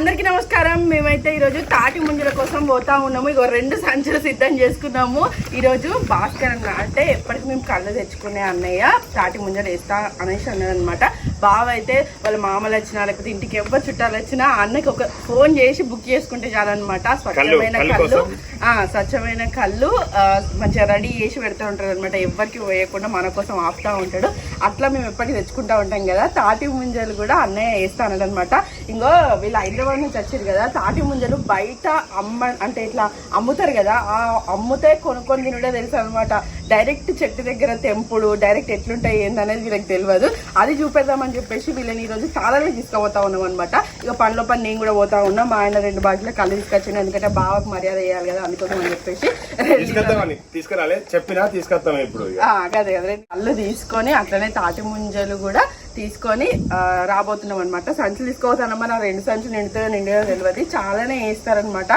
అందరికీ నమస్కారం. మేమైతే ఈరోజు తాటి ముంజల కోసం పోతా ఉన్నాము. ఇగో రెండు సంచులు సిద్ధం చేసుకున్నాము. ఈరోజు భాస్కర్ అన్న అంటే ఎప్పటికి మేము కళ్ళు తెచ్చుకునే అన్నయ్య తాటి ముంజలు వేస్తా అనేసి అనమాట బావ అయితే వాళ్ళ మామలు వచ్చినా లేకపోతే ఇంటికి ఎవరు చుట్టాలు వచ్చినా అన్నకి ఒక ఫోన్ చేసి బుక్ చేసుకుంటే చాలన్నమాట. స్వచ్ఛమైన కళ్ళు స్వచ్ఛమైన కళ్ళు మంచిగా రెడీ చేసి పెడుతూ ఉంటాడు అనమాట ఎవరికి వేయకుండా మన కోసం ఆపుతా ఉంటాడు. అట్లా మేము ఎప్పటికీ తెచ్చుకుంటా ఉంటాం కదా. తాటి ముంజలు కూడా అన్నయ్య వేస్తానడు అనమాట ఇంకో వీళ్ళు హైదరాబాద్ నుంచి వచ్చారు కదా తాటి ముంజలు బయట అమ్మ అంటే ఇట్లా అమ్ముతారు కదా ఆ అమ్ముతే కొనుక్కొని తినడే తెలుసు అనమాట డైరెక్ట్ చెట్టు దగ్గర తెంపుడు డైరెక్ట్ ఎట్లుంటాయి ఏందనేది వీళ్ళకి తెలియదు. అది చూపెడదామని చెప్పేసి వీళ్ళని ఈరోజు చాలా తీసుకుపోతా ఉన్నాం అనమాట ఇక పనిలో పని నేను కూడా పోతా ఉన్నా. మా ఆయన రెండు బాటిలో కళ్ళు తీసుకొచ్చాను ఎందుకంటే బావకు మర్యాద వేయాలి కదా అందుకోసం అని చెప్పేసి తీసుకురాలే. చెప్పినా తీసుకొస్తాం ఇప్పుడు అదే అదే కళ్ళు తీసుకొని అట్లనే తాటి ముంజలు కూడా తీసుకొని రాబోతున్నాం అనమాట సంచులు తీసుకోవద్దన్నమా నా రెండు సంచులు నిండుతో నిండుగా తెలియదు చాలానే వేస్తారనమాట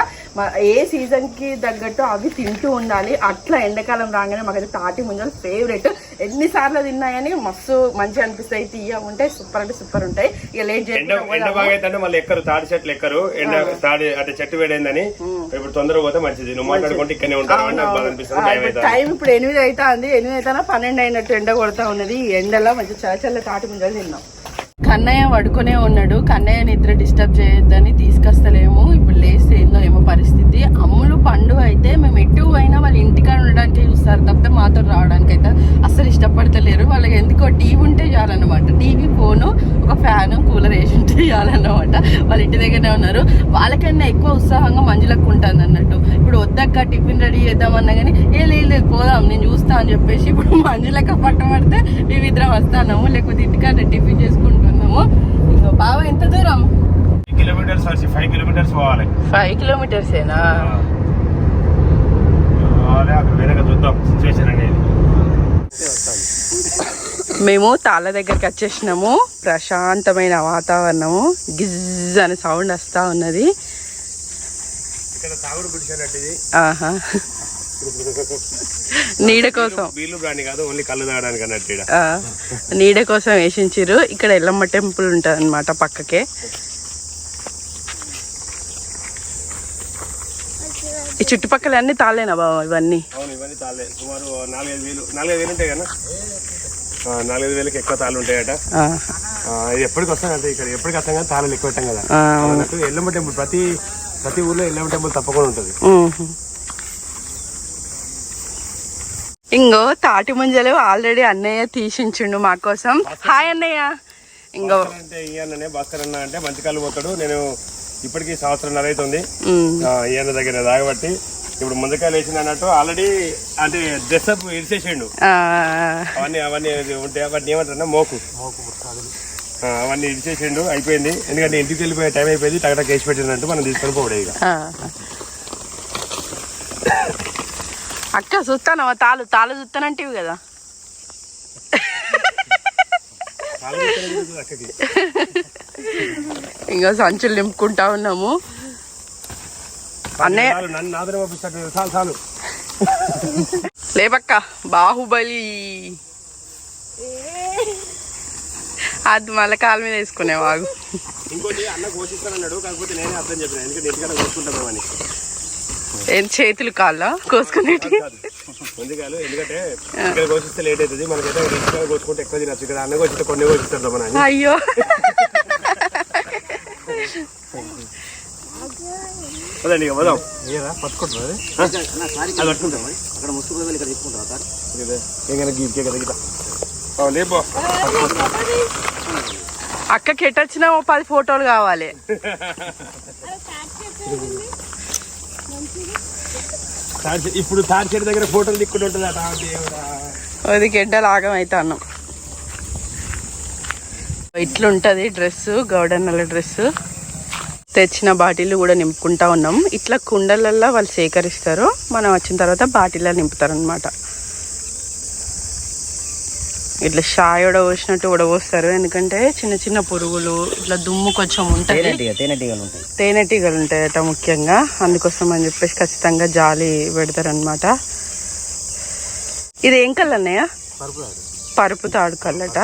ఏ సీజన్కి తగ్గట్టు అవి తింటూ ఉండాలి. అట్లా ఎండాకాలం రాగానే మాకైతే తాటి ముంజలు ఫేవరెట్. ఎన్నిసార్లు తిన్నాయని మస్తు మంచిగా అనిపిస్తాయి. తీయ ఉంటాయి సూపర్ అంటే సూపర్ ఉంటాయి. ఇక లేట్ మళ్ళీ ఎక్కరు తాడి చెట్లు ఎక్కరు. ఎండ తాడి అంటే చెట్టు వేడైందని ఇప్పుడు తొందరగా పోతే మంచిది. నువ్వు మాట్లాడుకుంటే ఇక్కడనే ఉంటాను టైం ఇప్పుడు ఎనిమిది అవుతుంది ఎనిమిది అవుతానా పన్నెండు అయినట్టు ఎండ కొడతా ఉన్నది. ఈ ఎండలో మంచి చల్ల చల్ల తాటి ముంజలు తిన్నాం. కన్నయ్య పడుకునే ఉన్నాడు. కన్నయ్య నిద్ర డిస్టర్బ్ చేయొద్దని తీసుకొస్తలేము. ఇప్పుడు లేస్తే ఏందో ఏమో పరిస్థితి. అమ్ములు పండు అయితే మేము ఎటు అయినా వాళ్ళ ఇంటికాడ ఉండడానికి చూస్తారు తప్పితే మాతో రావడానికి అయితే అస్సలు ఇష్టపడతలేరు. వాళ్ళకి ఎందుకో టీవీ ఉంటే చాలన్నమాట. టీవీ ఫోను ఒక ఫ్యాన్ కూలర్ వేసి ఉంటే చాలన్నమాట. వాళ్ళ ఇంటి దగ్గరనే ఉన్నారు. వాళ్ళకన్నా ఎక్కువ ఉత్సాహంగా మంజులకు ఉంటుంది అన్నట్టు. ఇప్పుడు వద్దక్క టిఫిన్ రెడీ చేద్దామన్నా కానీ ఏ లేదు పోదాం నేను చూస్తా అని చెప్పేసి ఇప్పుడు మంజులక్క పట్టబడితే మేమిద్దరం వస్తాము లేకపోతే ఇంటికాడ టిఫిన్ చేసుకుంటున్నాము. ఇంకో బావ ఎంత దూరం? కిలోమీటర్స్ వచ్చి ఫైవ్ కిలోమీటర్స్ పోవాలి. ఫైవ్ కిలోమీటర్స్ ఏనా పోవాలి అక్కడ వెనక చూద్దాం సిచ్యువేషన్ అనేది మేము తాళ్ళ దగ్గరికి వచ్చేసినాము. ప్రశాంతమైన వాతావరణము. గిజ్ అనే సౌండ్ వస్తా ఉన్నది. ఆహా. నీడ కోసం. నీడ కోసం వేసించిర్రు. ఇక్కడ ఎల్లమ్మ టెంపుల్ ఉంటుంది అనమాట పక్కకే. ఈ చుట్టుపక్కల అన్ని తాళేనా బాబా ఇవన్నీ అవును ఇవన్నీ తాళ్ళే సుమారు నాలుగైదు వేలకి ఎక్కువ తాళ్ళు ఉంటాయట. ఎప్పటికి వస్తాం కదా ఇక్కడ ఎప్పటికి వస్తాం కదా తాళాలు ఎక్కువ పెట్టాం కదా. అన్నట్టు ఎల్లమ్మ టెంపుల్ ప్రతి ప్రతి ఊర్లో ఎల్లమ్మ టెంపుల్ తప్పకుండా ఉంటుంది. ఇంగో తాటి ముంజలు ఆల్రెడీ అన్నయ్య తీసించిండు మా కోసం. హాయ్ అన్నయ్య. ఇంగో. భాస్కర్ అంటే ఈయననే భాస్కర్ అన్న అంటే మంచి కాళ్ళు పోతాడు. నేను ఇప్పటికీ సంవత్సరంన్నర అవుతుంది ఉమ్. ఆ, ఈయన దగ్గర దాగబట్టి ఇప్పుడు ముందుకాయలు వేసింది అన్నట్టు ఆల్రెడీ అంటే డ్రెస్ అప్ ఇడిసేసిండు ఆ, అవన్నీ అవన్నీ ఉంటాయి అవన్నీ ఏమంటారు మోకు. ఆ, అవన్నీ ఇడిచేసిండు అయిపోయింది. ఎందుకంటే ఇంటికి వెళ్ళిపోయే టైం అయిపోయింది టగటక్ వేసి పెట్టినట్టు మనం తీసుకొని పోవడే ఇక. అక్క చూస్తానవా తాలు తాలు చూస్తానంటివి కదా. ఇంకా సంచులు నింపుకుంటా ఉన్నాము. అన్నయ్య చాలు నన్ను నాదనే పంపిస్తాడు చాలు చాలు. లేపక్క బాహుబలి. అది మళ్ళీ కాలు మీద వేసుకునే వాగు. ఇంకోటి అన్న కోసిస్తానన్నాడు కాకపోతే నేనే అర్థం చెప్పిన. ఎందుకంటే కోసుకుంటామని ఏం చేతులు కాళ్ళ? కోసుకునేటి ముందుగాలు ఎందుకంటే ఇక్కడ కోసిస్తే లేట్ అవుతుంది. మనకైతే ఇంటికాడ కోసుకుంటే ఎక్కువ తినచ్చు. ఇక్కడ అన్న కోసిస్తే కొన్ని కోసిస్తారు అయ్యో. పదండి ఇక పోదాం. అది? పట్టుకుంటాం అక్కడ ముసుగు ఇక్కడ తీసుకుంటారా సార్? ఇంకా గీకే కదా గిట్ట లేపో అక్కకి ఎట్టొచ్చినా ఓ పది ఫోటోలు కావాలి. ఇప్పుడు తాడి చెట్టు దగ్గర ఫోటోలు దిక్కుంటూ ఉంటుంది అట. దేవుడా అది గెడ్డ లాగం అయితే అన్నం ఇట్లుంటది డ్రెస్ గౌడన్నల డ్రెస్ తెచ్చిన బాటిల్ కూడా నింపుకుంటా ఉన్నాం. ఇట్లా కుండలల్లో వాళ్ళు సేకరిస్తారు. మనం వచ్చిన తర్వాత బాటిల్లో నింపుతారు అనమాట ఇట్లా షాయ్ ఉడబోసినట్టు ఉడబోస్తారు ఎందుకంటే చిన్న చిన్న పురుగులు ఇట్లా దుమ్ము కొంచెం ఉంటుంది. తేనెటీగ తేనెటీగలు ఉంటాయి. తేనెటీగలు ఉంటాయట ముఖ్యంగా. అందుకోసం అని చెప్పేసి ఖచ్చితంగా జాలి పెడతారనమాట ఇది ఏం కలర్ అన్నయ్య పరుపు తాడు కల్లట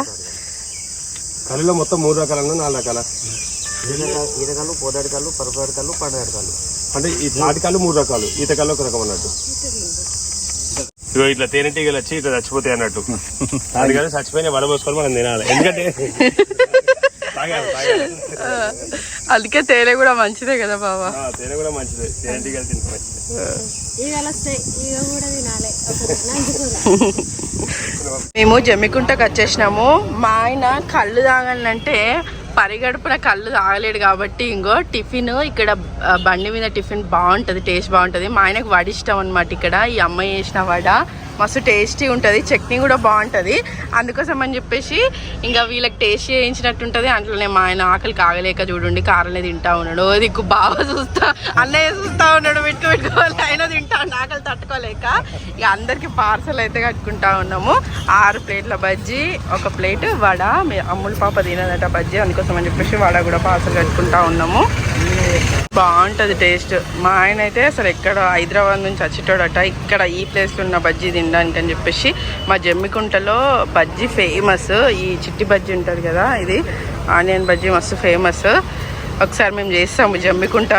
కళ్ళలో మొత్తం మూడు రకాల నాలుగు రకాల? ఈతకాలు పోదాడికాలు పరపాడికాలు పండుగడికాలు అంటే ఈ తాటికాలు మూడు రకాలు ఈతకాలు ఒక రకం అన్నట్టు. ఇగో ఇట్లా తేనెటీగలు వచ్చి ఇట్లా చచ్చిపోతాయి అన్నట్టు. అందుకని చచ్చిపోయిన వడబోసుకొని మనం తినాలి. ఎందుకంటే అందుకే తేనె కూడా మంచిదే కదా బాబా ఆ, తేనె కూడా మంచిది. తేనెటీగలు తింటే మంచిది. మేము జమ్మికుంటకు వచ్చేసినాము. మా ఆయన కళ్ళు తాగాలంటే పరిగడుపున కళ్ళు తాగలేడు కాబట్టి ఇంకో టిఫిన్ ఇక్కడ బండి మీద టిఫిన్ బాగుంటుంది టేస్ట్ బాగుంటుంది. మా ఆయనకు వడ ఇష్టం అనమాట ఇక్కడ ఈ అమ్మాయి చేసిన వడ. మస్తు టేస్టీ ఉంటుంది చట్నీ కూడా బాగుంటుంది. అందుకోసం అని చెప్పేసి ఇంకా వీళ్ళకి టేస్ట్ చేయించినట్టు ఉంటుంది అందులోనే మా ఆయన ఆకలి కాగలేక చూడండి కారనే తింటా ఉన్నాడు. ఓ దిక్కు బాగా చూస్తా అన్నయ్య చూస్తా ఉన్నాడు పెట్టుకు పెట్టుకోవాలి ఆయన తింటా ఆకలి తట్టుకోలేక. ఇక అందరికి పార్సల్ అయితే కట్టుకుంటా ఉన్నాము. ఆరు ప్లేట్ల బజ్జీ ఒక ప్లేట్ వడ అమ్ముల పాప తినదట బజ్జీ అందుకోసం అని చెప్పేసి వడ కూడా పార్సల్ కట్టుకుంటా ఉన్నాము. బాగుంటుంది టేస్ట్. మా ఆయన అయితే అసలు ఎక్కడ హైదరాబాద్ నుంచి వచ్చేటోడట ఇక్కడ ఈ ప్లేస్లో ఉన్న బజ్జీ తినడానికి అని చెప్పేసి మా జమ్మికుంటలో బజ్జీ ఫేమస్ ఈ చిట్టి బజ్జీ ఉంటుంది కదా ఇది ఆనియన్ బజ్జీ మస్తు ఫేమస్ ఒకసారి మేము చేస్తాము. జమ్మికుంట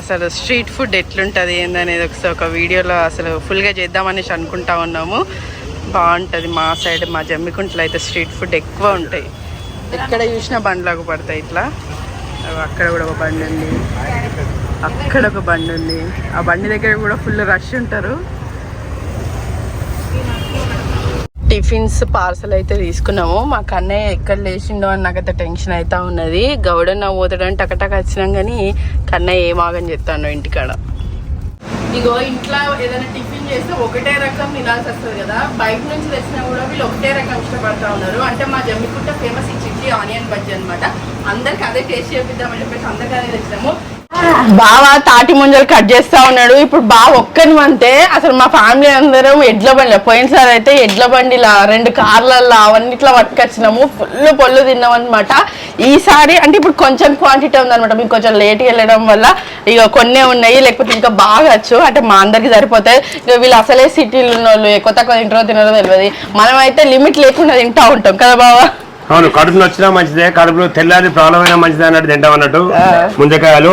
అసలు స్ట్రీట్ ఫుడ్ ఎట్లుంటుంది ఏందనేది ఒకసారి ఒక వీడియోలో అసలు ఫుల్గా చేద్దామనేసి అనుకుంటా ఉన్నాము. బాగుంటుంది మా సైడ్ మా జమ్మికుంటలో అయితే స్ట్రీట్ ఫుడ్ ఎక్కువ ఉంటాయి. ఎక్కడ చూసినా బండ్లకు పడతాయి ఇట్లా. అక్కడ కూడా ఒక బండి ఉంది. అక్కడ ఒక బండి ఉంది. ఆ బండి దగ్గర కూడా ఫుల్ రష్ ఉంటారు. టిఫిన్స్ పార్సల్ అయితే తీసుకున్నాము. మా కన్నయ్య ఎక్కడ లేచిండో అని నాకైతే టెన్షన్ అవుతా ఉన్నది. గౌడన్న పోతాడని టకటక వచ్చినాం కానీ కన్నయ్య ఏమాగని చెప్తాను ఇంటికాడ. ఇదిగో ఇంట్లో ఏదైనా టిఫిన్ చేస్తే ఒకటే రకం తినాల్సి వస్తుంది కదా. బయట నుంచి తెచ్చినా కూడా వీళ్ళు ఒకటే రకం ఇష్టపడతా ఉన్నారు. అంటే మా జమ్మికుంట ఫేమస్ ఈ చిట్టి ఆనియన్ బజ్జీ అనమాట అందరికి అదే టేస్ట్ చేపిద్దామని చెప్పేసి అందరికి అదే తెచ్చినాము. బావా తాటి ముంజలు కట్ చేస్తా ఉన్నాడు. ఇప్పుడు బావ ఒక్కని అంతే అసలు మా ఫ్యామిలీ అందరం ఎడ్ల బండి పోయినసారి అయితే ఎడ్ల బండిలా రెండు కార్లల్లో అవన్నిట్లో పట్టుకొచ్చినాము. ఫుల్ పొల్లు తిన్నాం అనమాట ఈసారి అంటే ఇప్పుడు కొంచెం క్వాంటిటీ ఉందన్నమాట. మీకు కొంచెం లేట్గా వెళ్ళడం వల్ల ఇక కొన్నే ఉన్నాయి లేకపోతే ఇంకా బాగా వచ్చు. అంటే మా అందరికి సరిపోతాయి ఇక వీళ్ళు అసలే సిటీలో ఉన్న వాళ్ళు ఎక్కువ తక్కువ తింటారో తినరో తెలియదు. మనం అయితే లిమిట్ లేకుండా తింటా ఉంటాం కదా బావా? అవును కడుపులో వచ్చినా మంచిదే కడుపులో తెల్లారి ప్రాబ్లం అయినా మంచిదే అన్నట్టు తింటాం అన్నట్టు. ముంజకాయలు.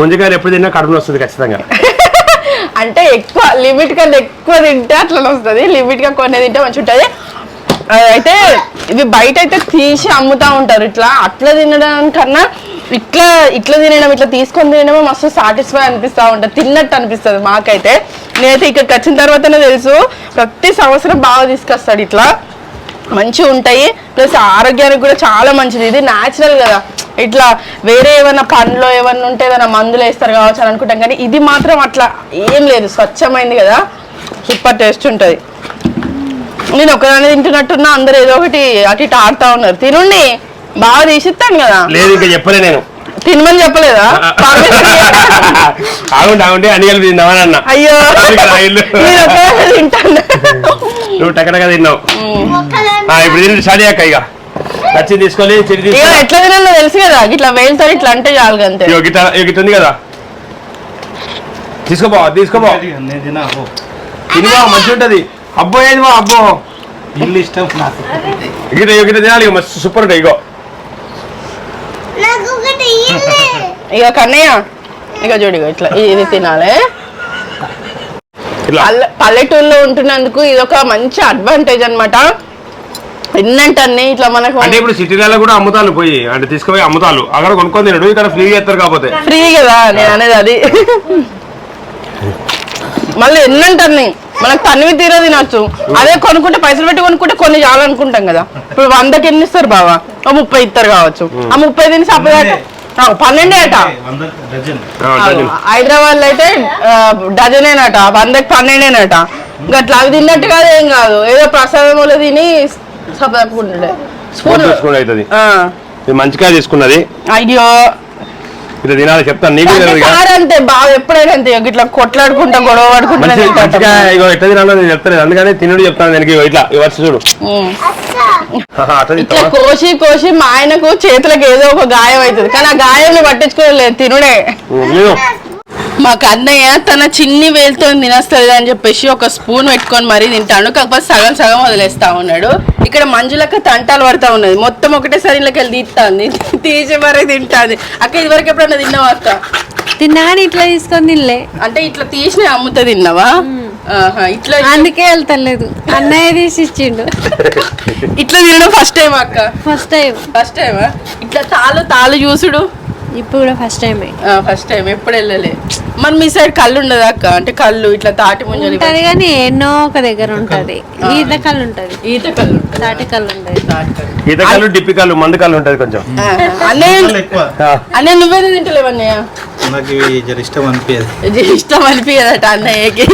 ముంజకాయలు ఎప్పుడు తిన్నా కడుపులో వస్తుంది ఖచ్చితంగా. అంటే ఎక్కువ లిమిట్ కన్నా ఎక్కువ తింటే అట్లా వస్తుంది. లిమిట్గా కొన్ని తింటే మంచి ఉంటుంది అయితే ఇవి బయట అయితే తీసి అమ్ముతా ఉంటారు. ఇట్లా అట్లా తినడం కన్నా ఇట్లా ఇట్లా తినడం ఇట్లా తీసుకొని తినడం మస్తు సాటిస్ఫై అనిపిస్తూ ఉంటుంది. తిన్నట్టు అనిపిస్తుంది మాకైతే. నేనైతే ఇక్కడికి వచ్చిన తర్వాతనే తెలుసు ప్రతి సంవత్సరం బాగా తీసుకొస్తాడు ఇట్లా. మంచిగా ఉంటాయి. ప్లస్ ఆరోగ్యానికి కూడా చాలా మంచిది. ఇది న్యాచురల్ కదా. ఇట్లా వేరే ఏమైనా పండ్లో ఏమన్నా ఉంటే ఏదైనా మందులు వేస్తారు కావచ్చు అని అనుకుంటాం. కానీ ఇది మాత్రం అట్లా ఏం లేదు. స్వచ్ఛమైంది కదా. సూపర్ టేస్ట్ ఉంటుంది. నేను ఒకదాన్ని తింటున్నట్టున్నా అందరు ఏదో ఒకటి అటు ఇటు ఆడుతా ఉన్నారు. తినుండి బాగా తీసిస్తాను కదా. లేదు ఇంకా చెప్పలే నేను. తినమని చెప్పలేదా? ఆగుండి ఆగుండి అన్ని కలిపి తిందామని అన్న. అయ్యో. నేను ఒకదాన్ని తింటాను. నువ్వు టకటక తిన్నావు. ఆ, ఇప్పుడు తిని స్టార్ట్ అయ్యాక ఇక. వచ్చి తీసుకొని తీసుకో ఎట్లా తినాలో తెలుసు కదా. ఇట్లా వేలుతో ఇట్లా అంటే చాలు అంతే. ఇగో గిట్ట ఇగో గిట్ట ఉంది కదా. తీసుకోబో తీసుకోబో నేను తినా అబ్బో. తినివా మంచిగా ఉంటది అబ్బో ఏది మా అబ్బో? ఇల్లు ఇష్టం నాకు. తినాలి మస్తు సూపర్ ఉంటాయి ఇగో. నాకు ఒకటి ఇయ్యలే. ఇక కన్నయ్య. ఇక చూడు ఇగో ఇట్లా ఇది తినాలి పల్లెటూరులో ఉంటున్నందుకు ఇది ఒక మంచి అడ్వాంటేజ్ అనమాట ఎన్నంటే అన్ని ఇట్లా మనకు అంటే ఇప్పుడు సిటీలలో కూడా అమ్ముతాలు పోయి అంటే తీసుకుపోయి అమ్ముతాలు అక్కడ కొనుక్కొని తినడు ఇక్కడ ఫ్రీ చేస్తారు కాకపోతే. ఫ్రీ కదా నేను అనేది అది. మళ్ళీ ఎన్నంటే అన్ని మనకు తన్నివి తీర తినొచ్చు. అదే కొనుక్కుంటే పైసలు పెట్టి కొనుక్కుంటే కొన్ని చాలనుకుంటాం కదా. ఇప్పుడు వందకి ఎన్ని ఇస్తారు బావా? ఓ ముప్పై ఇస్తారు కావచ్చు. ఆ ముప్పై తిని సపరేట్ పన్నెండే అట. హైదరాబాద్లో అయితే డజనేనట. వందకి పన్నెండేనట. అట్లా అవి తిన్నట్టు కాదు ఏం కాదు. ఏదో ప్రసాదములు తిని సపరేట్కుంటుండే స్పూన్ మంచిగా తీసుకున్నది. అయ్యో. ఇది తినాలి చెప్తాను. నీకు అంతే బాగా ఎప్పుడైనా అంతే. ఇట్లా కొట్లాడుకుంటా గొడవ పడుకుంటా ఇగో ఎట్లా తినాలో నేను చెప్తాను అందుకని తినుడు చెప్తాను దానికి ఇట్లా. ఇవ్వచ్చు చూడు. ఇట్లా కోసి కోసి మా ఆయనకు చేతులకు ఏదో ఒక గాయం అవుతుంది. కానీ ఆ గాయంని పట్టించుకోలేదు తినుడే. మాకు అన్నయ్య తన చిన్ని వేలుతో తినేస్తుంది అని చెప్పేసి ఒక స్పూన్ పెట్టుకొని మరీ తింటాడు. కాకపోతే సగం సగం వదిలేస్తా ఉన్నాడు. ఇక్కడ మంజులక్క తంటాలు పడతా ఉన్నది. మొత్తం ఒకటేసారి ఇళ్ళకి వెళ్ళి తీస్తుంది తీసి మరీ తింటాది. అక్క ఇదివరకు ఎప్పుడన్నా తిన్నావా అక్క? తిన్నా ఇట్లా తీసుకొని తినలే. అంటే ఇట్లా తీసిన అమ్ముతా తిన్నావా? ఆహా, ఇట్లా అందుకే వెళ్తలేదు అన్నయ్య తీసి ఇచ్చిండు. ఇట్లా తినడం ఫస్ట్ టైం అక్క? ఫస్ట్ టైం ఫస్ట్ టైమా ఇట్లా తాలు తాలు చూసుడు? ఇప్పుడు కూడా ఫస్ట్ టైమే ఫస్ట్ టైం ఎప్పుడు వెళ్ళలే. మరి మీ సైడ్ కళ్ళు ఉండదా అక్క? అంటే కళ్ళు ఇట్లా తాటి ముంజలు ఉంటది కానీ ఎన్నో ఒక దగ్గర ఉంటది. ఈత కళ్ళు. ఉంటది ఈత కళ్ళు. తాటి కళ్ళు. ఉంటది తాటి కళ్ళు. ఈతకాలు డిప్పికాలు మందుకాలు ఉంటది కొంచెం. ఆహా. అన్నయ్య ఎక్కువ. అన్నయ్య నువ్వేది తింటలేవు అన్నయ్య? నాకు ఇష్టం అనిపించదు ఇష్టం అనిపించదట అన్నయ్యకి.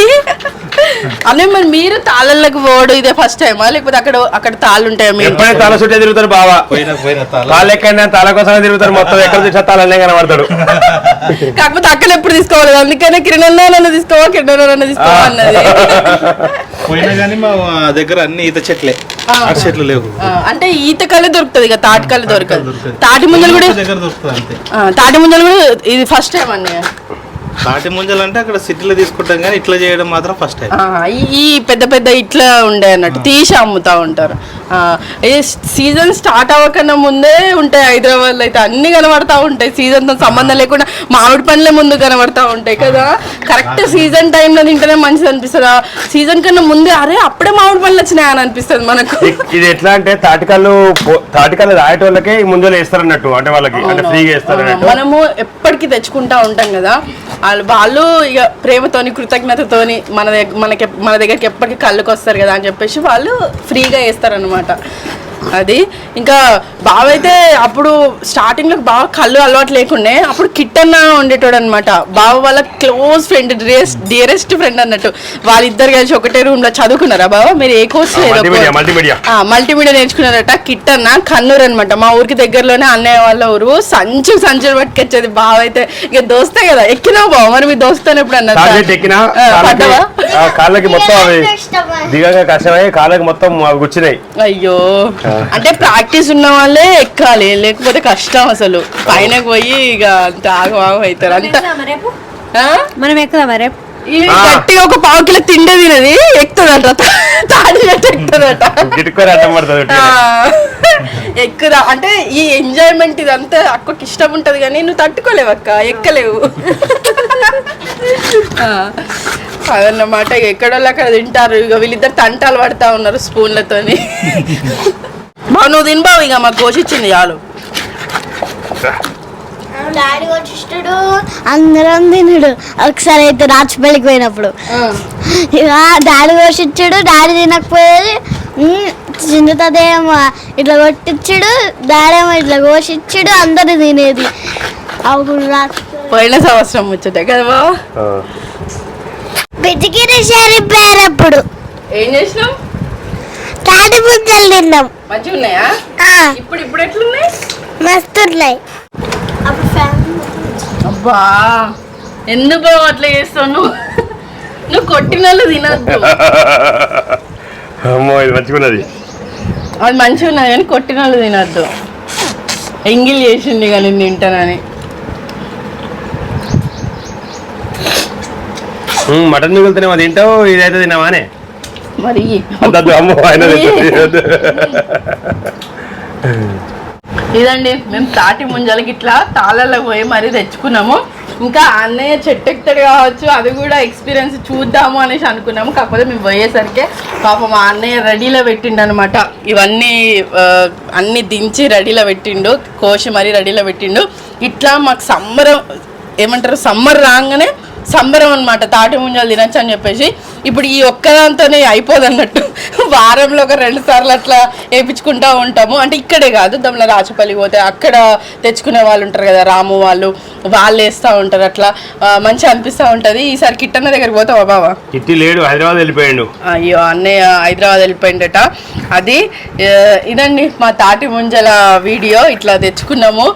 అన్నయ్య మరి మీరు తాళళ్ళకి పోడు ఇదే ఫస్ట్ టైమా లేకపోతే అక్కడ అక్కడ తాళ్ళు ఉంటాయా మీరు ఎప్పుడైనా తల చుట్టే తిరుగుతారు బావా. పోయిన పోయిన తాళ తాళ్ళు ఎక్కడైనా తల కోసమే తిరుగుతారు మొత్తం ఎక్కడ చూసినా తాళనే కనబడతాడు కాకపోతే అక్కడ ఎప్పుడు తీసుకోవాలి? అందుకనే కిరణ్ తీసుకోవా కిరణ్ తీసుకోవా అన్నది. పోయినా కానీ మా దగ్గర అన్ని ఈత చెట్లే. చెట్లు లేవు. అంటే ఈత కళ్ళు దొరుకుతుంది ఇక తాటి కళ్ళు దొరకదు. తాటి ముంజలు కూడా ఒక దగ్గర దొరుకుతుంది అంతే. ఆ, తాటి ముంజలు కూడా ఇది ఫస్ట్ టైం అన్నయ్య. తాటి ముంజలు అంటే అక్కడ సిటీలో తీసుకుంటాం కానీ ఇట్లా చేయడం మాత్రం ఫస్ట్ టైం ఈ- ఈ పెద్ద పెద్ద ఇట్లా ఉండే అన్నట్టు తీసి అమ్ముతా ఉంటారు. ఇది సీజన్ స్టార్ట్ అవ్వకన్నా ముందే ఉంటాయి హైదరాబాద్లో అయితే అన్ని కనబడతా ఉంటాయి. సీజన్తో సంబంధం లేకుండా మామిడి పండ్లే ముందు కనబడతా ఉంటాయి కదా. కరెక్ట్ సీజన్ టైంలో తింటేనే మంచిది అనిపిస్తుంది? సీజన్ కన్నా ముందే అరే అప్పుడే మామిడి పండ్లు వచ్చినాయి అని అనిపిస్తుంది మనకు. ఇది ఎట్లా అంటే తాటికల్లు పో- తాటికల్లు రాయటోళ్ళకే ఈ ముంజలు వేస్తారు అన్నట్టు అంటే వాళ్ళకి అంటే ఫ్రీగా మనము ఎప్పటికీ తెచ్చుకుంటా ఉంటాం కదా. వాళ్ళు వాళ్ళు ఇక ప్రేమతోని కృతజ్ఞతతోని మన మనకి మన దగ్గరికి ఎప్పటికీ కళ్ళుకి వస్తారు కదా అని చెప్పేసి వాళ్ళు ఫ్రీగా వేస్తారు అనమాట అది ఇంకా బావ అయితే అప్పుడు స్టార్టింగ్లో బాగా కళ్ళు అలవాటు లేకుండే అప్పుడు కిట్టన్న ఉండేటోడు అనమాట బావ వాళ్ళ క్లోజ్ ఫ్రెండ్ డియరెస్ట్ ఫ్రెండ్ అన్నట్టు. వాళ్ళిద్దరు కలిసి ఒకటే రూమ్లో చదువుకున్నారా బావ? మీరు ఏ కోర్స్ మల్టీమీడియా మల్టీమీడియా ఆ, మల్టీమీడియా నేర్చుకున్నారట కిట్ అన్న కన్నూరు అనమాట మా ఊరికి దగ్గరలోనే అన్నయ్య వాళ్ళ ఊరు. సంచు సంచులు పట్టుకొచ్చేది బావ అయితే ఇక దోస్తే కదా ఎక్కినావు బావ? మరి మీ దోస్తాను ఎప్పుడు అన్నారు ఎక్కినా కాళ్ళకి మొత్తం దిగగా కష్టమై కాళ్ళకి మొత్తం అవి గుచ్చినాయి. అయ్యో. అంటే ప్రాక్టీస్ ఉన్న వాళ్ళే ఎక్కాలి లేకపోతే కష్టం అసలు. పైన పోయి ఇక అంత ఆగం ఆగం అవుతారు. అంత? మనం ఎక్కుదామా రేపు? గట్టిగా ఒక పావు కిలో తిండే తినది ఎక్కుతుందట. తాడి చెట్టు ఎక్కుతుందట. ఎక్కుదా. అంటే ఈ ఎంజాయ్మెంట్ ఇదంతా అక్కకి ఇష్టం ఉంటది కానీ నువ్వు తట్టుకోలేవు అక్క ఎక్కలేవు. అదన్నమాట ఇక ఎక్కడోళ్ళు అక్కడ తింటారు. ఇక వీళ్ళిద్దరు తంటాలు పడతా ఉన్నారు స్పూన్లతోని. బావు నువ్వు తినబావు ఇక మాకు కోసిచ్చింది చాలు. డాడీ వచ్చిస్తాడు అందరం తినడు. ఒకసారి అయితే రాచిపల్లికి పోయినప్పుడు. ఇక డాడీ కోసిచ్చాడు డాడీ తినకపోయేది. చిందుతదేమో. ఇట్లా కొట్టించాడు డాడీ ఏమో ఇట్లా కోసిచ్చాడు అందరు తినేది. అప్పుడు పోయిన సంవత్సరం ముచ్చట కదా బావ పితికిరి సరిపోయారప్పుడు ఏం చేసినాం తాటి తిన్నాం. మంచిగా ఉన్నాయా ఆ, ఇప్పుడు ఇప్పుడు ఎట్లున్నాయి? మస్తున్నాయి అబ్బా ఎందుకు బావ అట్లా చేస్తావు నువ్వు? నువ్వు కొట్టిన వాళ్ళు తినద్దు. అమ్మో ఇది మంచిగున్నది. అది మంచిగా ఉన్నది కానీ కొట్టిన వాళ్ళు తినద్దు. ఎంగిల్ చేసింది కానీ నేను తింటానని. మటన్ మిగులుతున్నామో తింటావు ఇదైతే తిన్నావానే మరి అమ్మో ఆయన. ఇదండి మేము తాటి ముంజలకి ఇట్లా తాళల్లో పోయి మరీ తెచ్చుకున్నాము. ఇంకా అన్నయ్య చెట్టు ఎక్కుతాడు కావచ్చు అది కూడా ఎక్స్పీరియన్స్ చూద్దాము అనేసి అనుకున్నాము. కాకపోతే మేము పోయేసరికి పాపం మా అన్నయ్య రెడీలో పెట్టిండు అనమాట ఇవన్నీ అన్నీ అన్ని దించి రెడీలో పెట్టిండు కోసి మరీ రెడీలో పెట్టిండు. ఇట్లా మాకు సమ్మర్ ఏమంటారు సమ్మర్ రాగానే సంబరం అనమాట తాటి ముంజలు తినచ్చు అని చెప్పేసి. ఇప్పుడు ఈ ఒక్కదాంతోనే అయిపోదు అన్నట్టు. వారంలో ఒక రెండు సార్లు అట్లా వేయించుకుంటా ఉంటాము. అంటే ఇక్కడే కాదు దమ్ముల రాచపల్లి పోతే అక్కడ తెచ్చుకునే వాళ్ళు ఉంటారు కదా రాము వాళ్ళు. వాళ్ళు వేస్తూ ఉంటారు అట్లా. మంచిగా అనిపిస్తూ ఉంటుంది. ఈసారి కిట్టన్న దగ్గరికి పోతావా బావా? కిట్టి లేడు హైదరాబాద్ వెళ్ళిపోయాడు. అయ్యో అన్నయ్య హైదరాబాద్ వెళ్ళిపోయిందట అది ఇదండి మా తాటి ముంజల వీడియో. ఇట్లా తెచ్చుకున్నాము.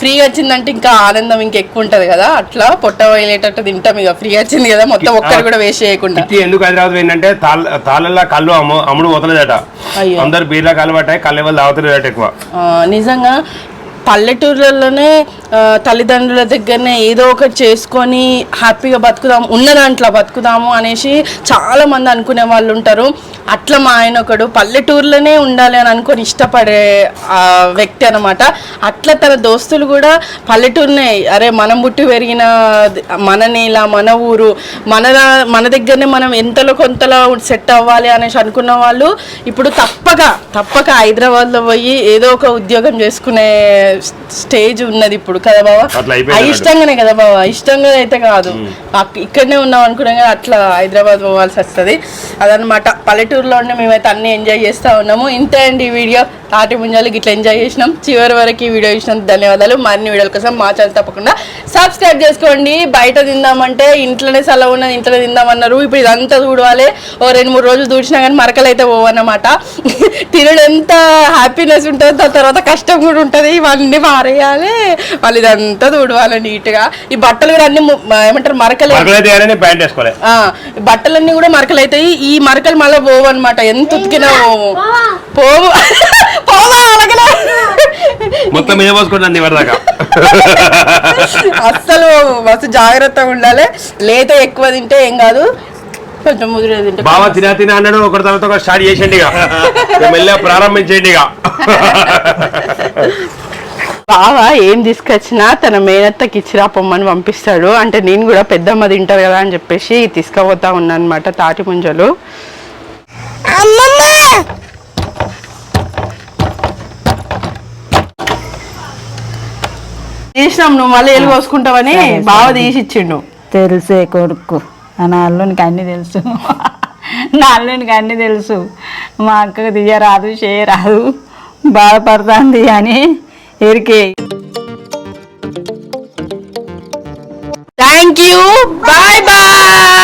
ఫ్రీగా వచ్చిందంటే ఇంకా ఆనందం ఇంకా ఎక్కువ ఉంటుంది కదా. అట్లా పొట్ట వేలేటట్టు తింటాం. ఇక ఫ్రీగా వచ్చింది కదా మొత్తం ఒక్కరు కూడా వేస్ట్ చేయకుండా. కిట్టి ఎందుకు హైదరాబాద్ తాళ్ళ తాళ్ళల్లో కళ్ళు అమ్ము అమ్ముడు పోతలేదట. అందరు బీర్లా కళ్ళు పట్టాయి కళ్ళు ఎవరు తాగుతలేదట ఎక్కువ. నిజంగా పల్లెటూర్లలోనే తల్లిదండ్రుల దగ్గరనే ఏదో ఒకటి చేసుకొని హ్యాపీగా బతుకుదాం ఉన్న దాంట్లో బతుకుదాము అనేసి చాలామంది అనుకునే వాళ్ళు ఉంటారు. అట్లా మా ఆయన ఒకడు పల్లెటూర్లోనే ఉండాలి అని అనుకొని ఇష్టపడే వ్యక్తి అనమాట అట్లా తన దోస్తులు కూడా పల్లెటూరునే అరే మనం పుట్టి పెరిగిన మన నేల మన ఊరు మన మన దగ్గరనే మనం ఎంతలో కొంతలో సెట్ అవ్వాలి అనేసి అనుకున్న వాళ్ళు ఇప్పుడు తప్పక తప్పక హైదరాబాద్లో పోయి ఏదో ఒక ఉద్యోగం చేసుకునే స్టేజ్ ఉన్నది ఇప్పుడు కదా బావా? ఇష్టంగానే కదా బావా? ఇష్టంగా అయితే కాదు. ఇక్కడనే ఉన్నాం అనుకున్నాం కానీ అట్లా హైదరాబాద్ పోవాల్సి వస్తుంది. అదనమాట పల్లెటూరులో ఉండి మేమైతే అన్ని ఎంజాయ్ చేస్తూ ఉన్నాము. ఇంతే అండి ఈ వీడియో. తాటి ముంజాలు ఇట్లా ఎంజాయ్ చేసినాం. చివరి వరకు ఈ వీడియో చూసినందుకు ధన్యవాదాలు. మరిన్ని వీడియోల కోసం మా ఛానల్ తప్పకుండా సబ్స్క్రైబ్ చేసుకోండి. బయట తిందామంటే ఇంట్లోనే సెలవు ఉన్నది ఇంట్లోనే తిందామన్నారు. ఇప్పుడు ఇదంతా చూడవాలి ఓ రెండు మూడు రోజులు దూడిచినా కానీ మరకలు అయితే పోవన్నమాట. తినడం ఎంత హ్యాపీనెస్ ఉంటుందో దాని తర్వాత కష్టం కూడా ఉంటుంది. ఇవన్నీ మారేయాలి వాళ్ళు ఇదంతా తుడవాలి నీట్గా. ఈ బట్టలు కూడా అన్ని ఏమంటారు మరకలే బట్టలన్నీ కూడా మరకలు అవుతాయి ఈ మరకలు మళ్ళీ పోవు అనమాట ఎంత ఉతికినా పోవు పోవు. పోవా అలాగనే. మొత్తం మీద ఇవరిదాకా అస్సలు మస్తు జాగ్రత్తగా ఉండాలి. లేత ఎక్కువ తింటే ఏం కాదు. కొంచెం ముదిరే తింటే బావ తినా తినా అన్నాడు. ఒకటి తర్వాత స్టార్ట్ చేసేయండి ఇక. ఇక మెల్లగా ప్రారంభించేయండి ఇక. బావ ఏం తీసుకొచ్చినా తన మేనత్తకి ఇచ్చిరా పొమ్మని పంపిస్తాడు. అంటే నేను కూడా పెద్దమ్మ తింటారు కదా అని చెప్పేసి తీసుకుపోతా ఉన్నాను అనమాట తాటి ముంజలు. తీసినాం నువ్వు మళ్ళీ ఎలుగు పోసుకుంటావని బావ తీసి ఇచ్చిండు తెలుసే కొడుకు. నా అల్లునికి అన్నీ తెలుసు. నా అల్లునికి అన్నీ తెలుసు. మా అక్కకు తీయరాదు చేయరాదు. బాధపడుతుంది అని ఎరికే థ్యాంక్ యూ బాయ్ బాయ్